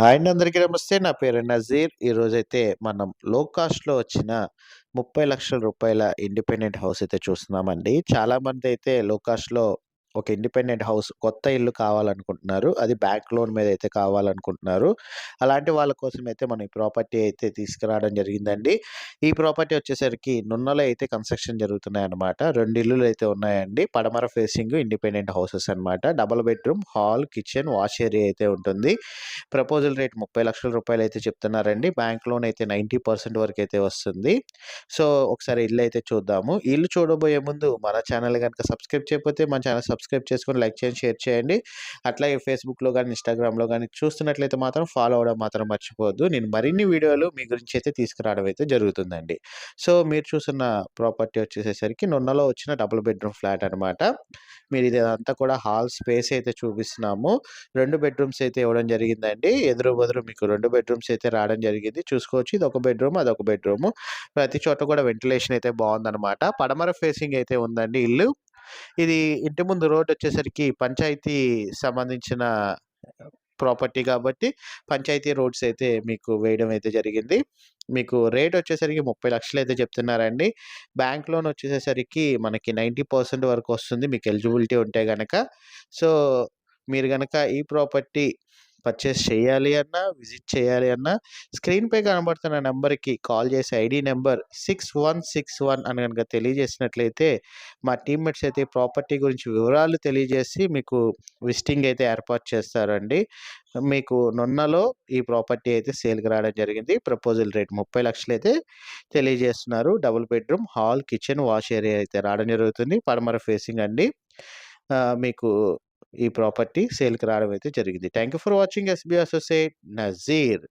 Hi అండి అందరికీ నమస్తే. నా పేరు నజీర్. ఈరోజైతే మనం లో కాస్ట్‌లో వచ్చిన ముప్పై లక్షల రూపాయల ఇండిపెండెంట్ హౌస్ అయితే చూస్తున్నామండి. చాలామందైతే లో కాస్ట్‌లో ఒక ఇండిపెండెంట్ హౌస్ కొత్త ఇల్లు కావాలనుకుంటున్నారు. అది బ్యాంక్ లోన్ మీద అయితే కావాలనుకుంటున్నారు. అలాంటి వాళ్ళ కోసమైతే మనం ఈ ప్రాపర్టీ అయితే తీసుకురావడం జరిగిందండి. ఈ ప్రాపర్టీ వచ్చేసరికి నున్నలో అయితే కన్‌స్ట్రక్షన్ జరుగుతున్నాయన్నమాట. రెండు ఇల్లులు అయితే ఉన్నాయండి. పడమర ఫేసింగ్ ఇండిపెండెంట్ హౌసెస్ అనమాట double bedroom, hall, kitchen, wash area అయితే ఉంటుంది. ప్రపోజల్ రేట్ 30,00,000 రూపాయలు అయితే చెప్తున్నారండి. బ్యాంక్ లోన్ అయితే 90% వరకు అయితే వస్తుంది. సో, ఒకసారి ఇల్లు అయితే చూద్దాము. ఇల్లు చూడబోయే ముందు మన ఛానల్ కనుక సబ్స్క్రైబ్ చేయకపోతే మన ఛానల్ సబ్స్క్రైబ్ చేసుకొని లైక్ చేయండి, షేర్ చేయండి. అట్లాగే ఫేస్‌బుక్‌లో కానీ ఇన్‌స్టాగ్రామ్‌లో కానీ చూస్తున్నట్లయితే మాత్రం ఫాలో అవడం మాత్రం మర్చిపోవద్దు. నేను మరిన్ని వీడియోలు మీ గురించి అయితే తీసుకురావడం అయితే జరుగుతుందండి. సో, మీరు చూస్తున్న ప్రాపర్టీ వచ్చేసేసరికి నున్నలో వచ్చిన డబుల్ బెడ్‌రూమ్ ఫ్లాట్ అనమాట మీరు ఇదంతా కూడా హాల్ స్పేస్ అయితే చూపిస్తున్నాము. రెండు బెడ్‌రూమ్స్ అయితే ఇవ్వడం జరిగిందండి. ఎదురు బదురు మీకు రెండు బెడ్‌రూమ్స్ అయితే రావడం జరిగింది. చూసుకోవచ్చు ఇది ఒక బెడ్‌రూమ్, అదొక బెడ్‌రూమ్. ప్రతి చోట కూడా వెంటిలేషన్ అయితే బాగుందన్నమాట పడమర ఫేసింగ్ అయితే ఉందండి ఇల్లు. ఇది ఇంటి ముందు రోడ్ వచ్చేసరికి పంచాయతీ సంబంధించిన ప్రాపర్టీ కాబట్టి పంచాయతీ రోడ్స్ అయితే మీకు వేయడం అయితే జరిగింది. మీకు రేట్ వచ్చేసరికి ముప్పై లక్షలు అయితే చెప్తున్నారండి. బ్యాంక్ లోన్ వచ్చేసరికి మనకి 90% వరకు వస్తుంది. మీకు ఎలిజిబిలిటీ ఉంటే కనుక సో, మీరు కనుక ఈ ప్రాపర్టీ పర్చేస్ చేయాలి అన్నా, విజిట్ చేయాలి అన్నా స్క్రీన్‌పై కనబడుతున్న నెంబర్కి కాల్ చేసి ఐడీ నంబర్ 6161 అని కనుక తెలియజేసినట్లయితే మా టీమ్‌మేట్స్ అయితే ప్రాపర్టీ గురించి వివరాలు తెలియజేసి మీకు విజిటింగ్ అయితే ఏర్పాటు చేస్తారండి. మీకు నున్నలో ఈ ప్రాపర్టీ అయితే సేల్‌కి రావడం జరిగింది. ప్రపోజల్ రేట్ 30,00,000 అయితే తెలియజేస్తున్నారు. Double bedroom, hall, kitchen, wash area అయితే రావడం జరుగుతుంది. పడమర ఫేసింగ్ అండి. మీకు ఈ ప్రాపర్టీ సేల్‌కి రావడం అయితే జరిగింది. Thank you for watching SB associate Nazir.